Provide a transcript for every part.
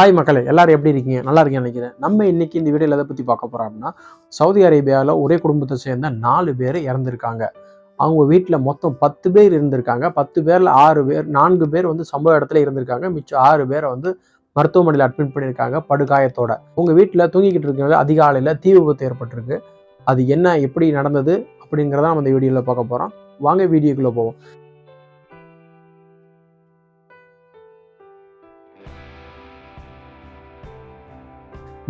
Hi மக்களே எல்லாரும் எப்படி இருக்கீங்க? நல்லா இருக்கீங்கன்னு நினைக்கிறேன். நம்ம இன்னைக்கு இந்த வீடியோவில் எதை பற்றி பார்க்க போறோம் அப்படின்னா சவுதி அரேபியாவில் ஒரே குடும்பத்தை சேர்ந்த நாலு பேர் இறந்துருக்காங்க. அவங்க வீட்டில் மொத்தம் பத்து பேர் இருந்திருக்காங்க. பத்து பேரில் ஆறு பேர் நான்கு பேர் வந்து சம்பவ இடத்துல இருந்திருக்காங்க. மிச்சம் ஆறு பேரை வந்து மருத்துவமனையில் அட்மிட் பண்ணியிருக்காங்க படுகாயத்தோட. உங்கள் வீட்டில் தூங்கிக்கிட்டு இருக்கிறது அதிகாலையில் தீ விபத்து ஏற்பட்டிருக்கு. அது என்ன எப்படி நடந்தது அப்படிங்கிறத நம்ம இந்த வீடியோவில் பார்க்க போகிறோம் வாங்க வீடியோக்குள்ளே போவோம்.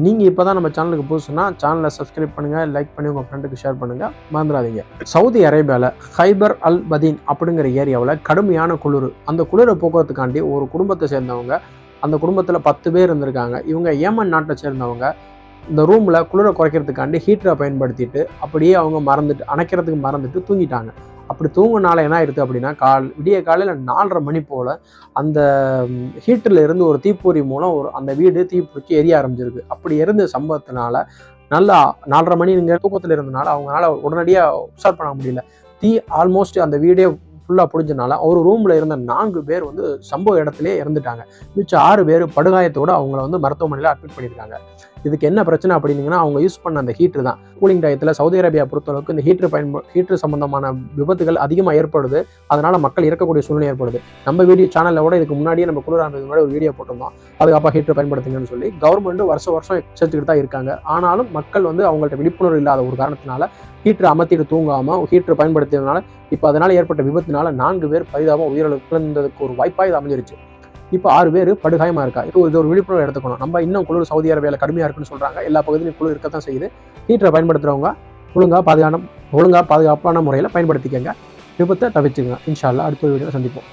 நீங்கள் இப்போ தான் நம்ம சேனலுக்கு புதுசுனா சேனலை சப்ஸ்கிரைப் பண்ணுங்கள் லைக் பண்ணி உங்கள் ஃப்ரெண்டுக்கு ஷேர் பண்ணுங்கள் மறந்துடாதீங்க. சவுதி அரேபியாவில் ஹைபர் அல் பதீன் அப்படிங்கிற ஏரியாவில் கடுமையான குளிர். அந்த குளிரை போக்குவரத்துக்காண்டி ஒரு குடும்பத்தை சேர்ந்தவங்க அந்த குடும்பத்தில் பத்து பேர் இருந்திருக்காங்க. இவங்க ஏமன் நாட்டை சேர்ந்தவங்க இந்த ரூமில் குளிரை குறைக்கிறதுக்காண்டி ஹீட்டரை பயன்படுத்திட்டு அப்படியே அவங்க மறந்துட்டு அணைக்கிறதுக்கு மறந்துட்டு தூங்கிட்டாங்க. அப்படி தூங்குனால என்ன ஆயிடுது அப்படின்னா கால் விடிய காலையில் நாலரை மணி போல் அந்த ஹீட்டரில் இருந்து ஒரு தீப்பொறி மூலம் ஒரு அந்த வீடு தீப்பிடிச்சி எரிய ஆரம்பிச்சிருக்கு. அப்படி இருந்த சம்பவத்தினால நல்லா நாலரை மணி நீங்கள் தூக்கத்தில் இருந்தனால அவங்களால உடனடியாக உஷார் பண்ண முடியல. தீ ஆல்மோஸ்ட் அந்த வீடே ஃபுல்லாக பிடிச்சனால ஒரு ரூமில் இருந்த நான்கு பேர் வந்து சம்பவ இடத்துலேயே இறந்துட்டாங்க. மிச்சம் ஆறு பேர் படுகாயத்தோடு அவங்கள வந்து மருத்துவமனையில் அட்மிட் பண்ணியிருக்காங்க இதுக்கு என்ன பிரச்சனை அப்படின்னீங்கன்னா அவங்க யூஸ் பண்ண அந்த ஹீட்டர் தான். கூலிங் டயத்தில் சவுதி அரேபியா பொறுத்தளவுக்கு இந்த ஹீட்டர் பயன்ப ஹீட்டர் சம்பந்தமான விபத்துகள் அதிகமாக ஏற்படுது. அதனால மக்கள் இறக்கக்கூடிய சூழ்நிலை ஏற்படுது. நம்ம வீடியோ சேனலில் கூட இதுக்கு முன்னாடியே நம்ம குளிரானது முன்னாடி ஒரு வீடியோ போட்டிருந்தோம். பாதுகாப்பாக ஹீட்டர் பயன்படுத்துங்கன்னு சொல்லி கவர்மெண்ட்டும் வருஷம் வருஷம் எச்சரித்துக்கிட்டு தான் இருக்காங்க. ஆனாலும் மக்கள் வந்து அவங்கள்ட்ட விழிப்புணர்வு இல்லாத ஒரு காரணத்தினால ஹீட்டர் அமர்த்திட்டு தூங்காமல் ஹீட்டர் பயன்படுத்தியதுனால இப்போ அதனால் ஏற்பட்ட விபத்தினால நான்கு பேர் பரிதாபம் உயிரிழந்ததுக்கு ஒரு வாய்ப்பாக இது அமைஞ்சிருச்சு. இப்போ ஆறு பேர் படுகாயமாக இருக்கா? இப்போ இது ஒரு விழிப்புணர்வு எடுத்துக்கணும். நம்ம இன்னும் குளிர் சவுதி அரேபியாவில் கடுமையாக இருக்குன்னு சொல்கிறாங்க எல்லா பகுதியிலும் குளிர் இருக்க தான் செய்யுது ஹீட்டரை பயன்படுத்துகிறவங்க ஒழுங்காக பாதுகாப்பான ஒழுங்காக பாதுகாப்பான முறையில் பயன்படுத்திக்கங்க. விபத்தை தவிர்த்துங்க இன்ஷால்லா அல்லாஹ் அடுத்த வீடியோவில் சந்திப்போம்.